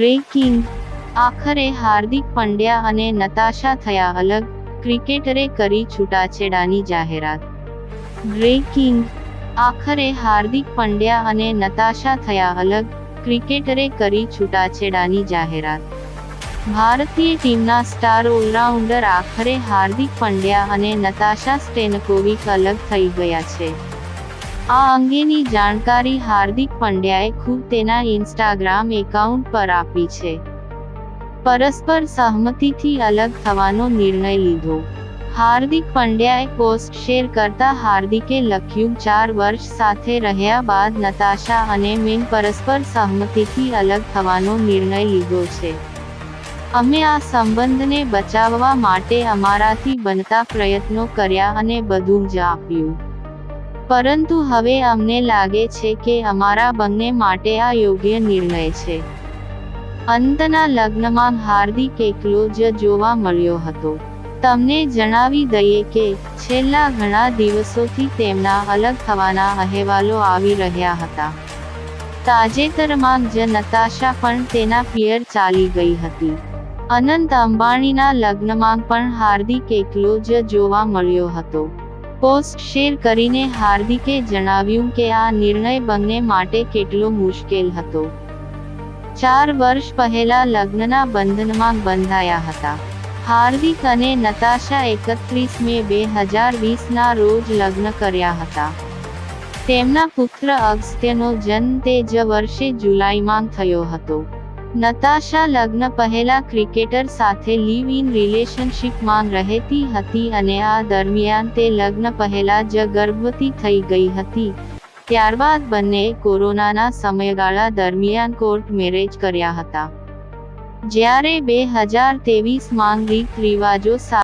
Breaking આખરે હાર્દિક પંડ્યા અને Natasha થયા અલગ. ક્રિકેટરે કરી છૂટાછેડાની જાહેરાત. બ્રેકિંગ આખરે હાર્દિક પંડ્યા અને નતાશા થયા અલગ. ક્રિકેટરે કરી છૂટાછેડાની જાહેરાત. ભારતીય ટીમના સ્ટાર ઓલરાઉન્ડર આખરે હાર્દિક પંડ્યા અને નતાશા સ્ટેનકોવિક અલગ થઈ ગયા છે. આ અંગેની જાણકારી હાર્દિક પંડ્યાએ ખુદ તેના ઇન્સ્ટાગ્રામ એકાઉન્ટ પર આપી છે. પરસ્પર સહમતિથી અલગ થવાનો નિર્ણય લીધો. હાર્દિક પંડ્યાએ પોસ્ટ શેર કરતા હાર્દિકે લખ્યું, ચાર વર્ષ સાથે રહ્યા બાદ નતાશા અને મેં પરસ્પર સહમતિથી અલગ થવાનો નિર્ણય લીધો છે. અમે આ સંબંધને બચાવવા માટે અમારાથી બનતા પ્રયત્નો કર્યા અને બધું જ આપ્યું. પરંતુ હવે અમને લાગે છે કે અમારા બંને માટે આ યોગ્ય નિર્ણય છે. અંતના લગ્નમાં હાર્દિક એકલો જ જોવા મળ્યો હતો. તમને જણાવી દઈએ કે, છેલ્લા ઘણા દિવસોથી તેમના અલગ થવાના અહેવાલો આવી રહ્યા હતા. તાજેતરમાં જ નતાશા પણ તેના પિયર ચાલી ગઈ હતી. અનંત અંબાણીના લગ્નમાં પણ હાર્દિક એકલો જ જોવા મળ્યો હતો. પોસ્ટ શેર કરીને હાર્દિકે જણાવ્યું કે આ નિર્ણય બંને માટે કેટલો મુશ્કેલ હતો. ચાર વર્ષ પહેલા લગ્નના બંધનમાં બંધાયા હતા. હાર્દિક અને નતાશા એકત્રીસ મે બે હજાર વીસના રોજ લગ્ન કર્યા હતા. તેમના પુત્ર અગસ્ત્યનો જન્મ તે જ વર્ષે જુલાઈમાં થયો હતો. નતાશા લગ્ન પહેલા ક્રિકેટર સાથે લીવ ઇન રિલેશનશિપમાં રહેતી હતી અને આ દરમિયાન તે લગ્ન પહેલા જ ગર્ભવતી થઈ ગઈ હતી. ત્યારબાદ બંને કોરોનાના સમયગાળા દરમિયાન કોર્ટ મેરેજ કર્યા હતા. જ્યારે બે હજાર તેવીસમાં રીત રિવાજો